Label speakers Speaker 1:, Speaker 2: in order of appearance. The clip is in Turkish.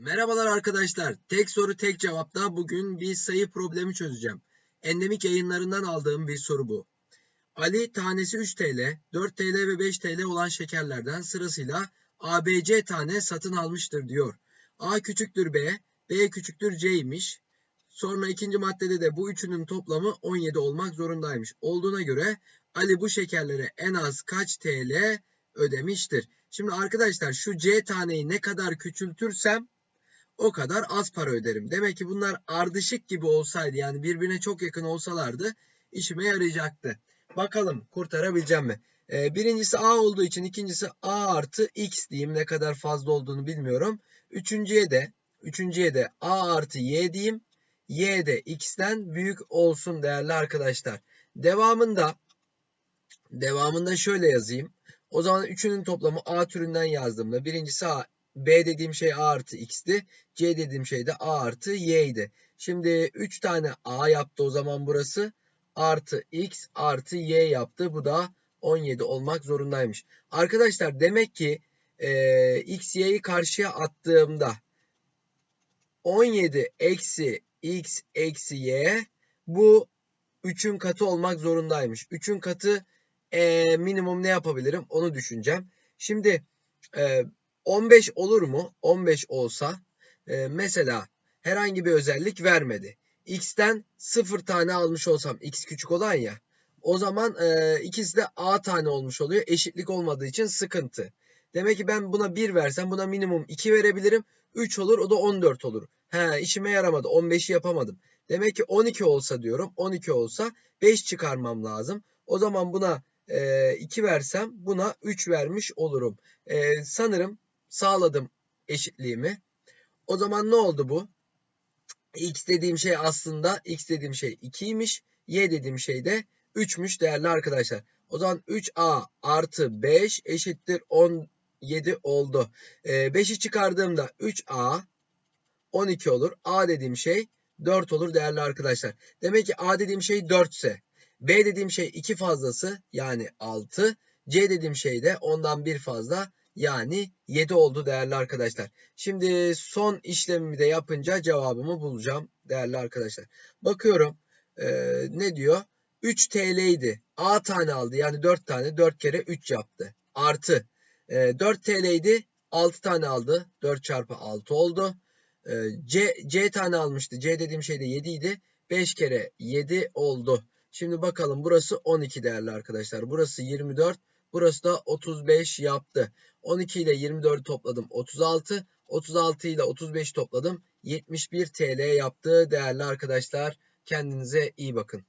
Speaker 1: Merhabalar arkadaşlar. Tek soru tek cevapta bugün bir sayı problemi çözeceğim. Endemik yayınlarından aldığım bir soru bu. Ali tanesi 3 TL, 4 TL ve 5 TL olan şekerlerden sırasıyla ABC tane satın almıştır diyor. A küçüktür B, B küçüktür C'ymiş. Sonra ikinci maddede de bu üçünün toplamı 17 olmak zorundaymış. Olduğuna göre Ali bu şekerlere en az kaç TL ödemiştir? Şimdi arkadaşlar şu C taneyi ne kadar küçültürsem o kadar az para öderim. Demek ki bunlar ardışık gibi olsaydı yani birbirine çok yakın olsalardı işime yarayacaktı. Bakalım kurtarabileceğim mi? Ee, birincisi A olduğu için ikincisi A artı X diyeyim ne kadar fazla olduğunu bilmiyorum. Üçüncüye de üçüncüye de A artı Y diyeyim. Y de X'ten büyük olsun değerli arkadaşlar. Devamında devamında şöyle yazayım. O zaman üçünün toplamı A türünden yazdığımda birincisi A, B dediğim şey A artı X'ti. C dediğim şey de A artı Y'ydi. Şimdi 3 tane A yaptı o zaman burası. Artı X artı Y yaptı. Bu da 17 olmak zorundaymış. Arkadaşlar demek ki e, X, Y'yi karşıya attığımda 17 eksi X eksi Y bu 3'ün katı olmak zorundaymış. 3'ün katı e, minimum ne yapabilirim onu düşüneceğim. Şimdi e, 15 olur mu? 15 olsa e, mesela herhangi bir özellik vermedi. X'ten 0 tane almış olsam X küçük olan ya o zaman e, ikisi de A tane olmuş oluyor. Eşitlik olmadığı için sıkıntı. Demek ki ben buna 1 versem buna minimum 2 verebilirim. 3 olur o da 14 olur. He işime yaramadı 15'i yapamadım. Demek ki 12 olsa diyorum 12 olsa 5 çıkarmam lazım. O zaman buna e, 2 versem buna 3 vermiş olurum. E, sanırım sağladım eşitliğimi. O zaman ne oldu bu? X dediğim şey aslında X dediğim şey 2'ymiş. Y dediğim şey de 3'müş değerli arkadaşlar. O zaman 3A artı 5 eşittir 17 oldu. E, 5'i çıkardığımda 3A 12 olur. A dediğim şey 4 olur değerli arkadaşlar. Demek ki A dediğim şey 4 ise B dediğim şey 2 fazlası yani 6. C dediğim şey de ondan bir fazla yani 7 oldu değerli arkadaşlar. Şimdi son işlemimi de yapınca cevabımı bulacağım değerli arkadaşlar. Bakıyorum ee, ne diyor? 3 TL idi. A tane aldı yani 4 tane 4 kere 3 yaptı. Artı e, 4 TL idi 6 tane aldı. 4 çarpı 6 oldu. E, C, C tane almıştı. C dediğim şey de 7 idi. 5 kere 7 oldu. Şimdi bakalım burası 12 değerli arkadaşlar. Burası 24. Burası da 35 yaptı. 12 ile 24 topladım 36. 36 ile 35 topladım 71 TL yaptı değerli arkadaşlar. Kendinize iyi bakın.